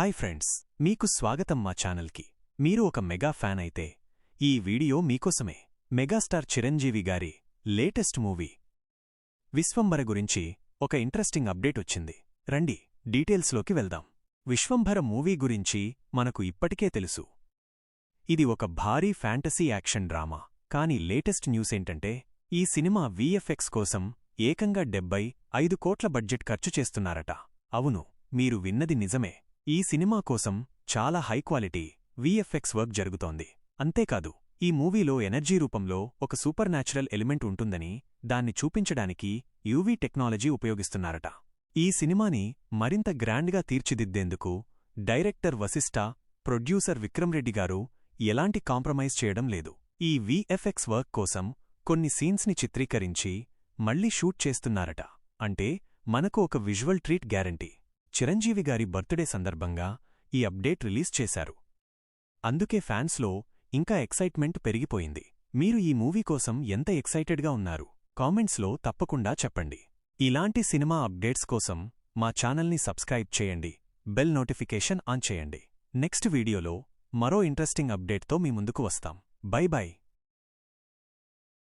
Hi friends మీకు స్వాగతం మా ఛానల్కి. మీరు ఒక మెగా ఫ్యాన్ అయితే ఈ వీడియో మీకోసమే. మెగాస్టార్ చిరంజీవి గారి లేటెస్ట్ మూవీ విశ్వంభర గురించి ఒక ఇంట్రెస్టింగ్ అప్డేట్ వచ్చింది. రండి డీటెయిల్స్లోకి వెళ్దాం. విశ్వంభర మూవీ గురించి మనకు ఇప్పటికే తెలుసు. ఇది ఒక భారీ ఫ్యాంటసీ యాక్షన్ డ్రామా. కాని లేటెస్ట్ న్యూస్ ఏంటంటే ఈ సినిమా వీఎఫ్ఎక్స్ కోసం ఏకంగా డెబ్బై ఐదు కోట్ల బడ్జెట్ ఖర్చు చేస్తున్నారట. అవును మీరు విన్నది నిజమే. ఈ సినిమా కోసం చాలా హై క్వాలిటీ వర్క్ జరుగుతోంది. అంతేకాదు ఈ మూవీలో ఎనర్జీ రూపంలో ఒక సూపర్ న్యాచురల్ ఎలిమెంట్ ఉంటుందని దాన్ని చూపించడానికి యూవీ టెక్నాలజీ ఉపయోగిస్తున్నారట. ఈ సినిమాని మరింత గ్రాండ్గా తీర్చిదిద్దేందుకు డైరెక్టర్ వశిష్ట ప్రొడ్యూసర్ విక్రమ్ రెడ్డి గారు ఎలాంటి కాంప్రమైజ్ చేయడం లేదు. ఈ వీఎఫ్ఎక్స్ వర్క్ కోసం కొన్ని సీన్స్ని చిత్రీకరించి మళ్ళీ షూట్ చేస్తున్నారట. అంటే మనకు ఒక విజువల్ ట్రీట్ గ్యారంటీ. చిరంజీవి గారి బర్త్డే సందర్భంగా ఈ అప్డేట్ రిలీజ్ చేశారు. అందుకే ఫ్యాన్స్లో ఇంకా ఎక్సైట్మెంట్ పెరిగిపోయింది. మీరు ఈ మూవీ కోసం ఎంత ఎక్సైటెడ్గా ఉన్నారు? కామెంట్స్లో తప్పకుండా చెప్పండి. ఇలాంటి సినిమా అప్డేట్స్ కోసం మా ఛానల్ని సబ్స్క్రైబ్ చేయండి. బెల్ నోటిఫికేషన్ ఆన్ చేయండి. నెక్స్ట్ వీడియోలో మరో ఇంట్రెస్టింగ్ అప్డేట్తో మీ ముందుకు వస్తాం. Bye bye.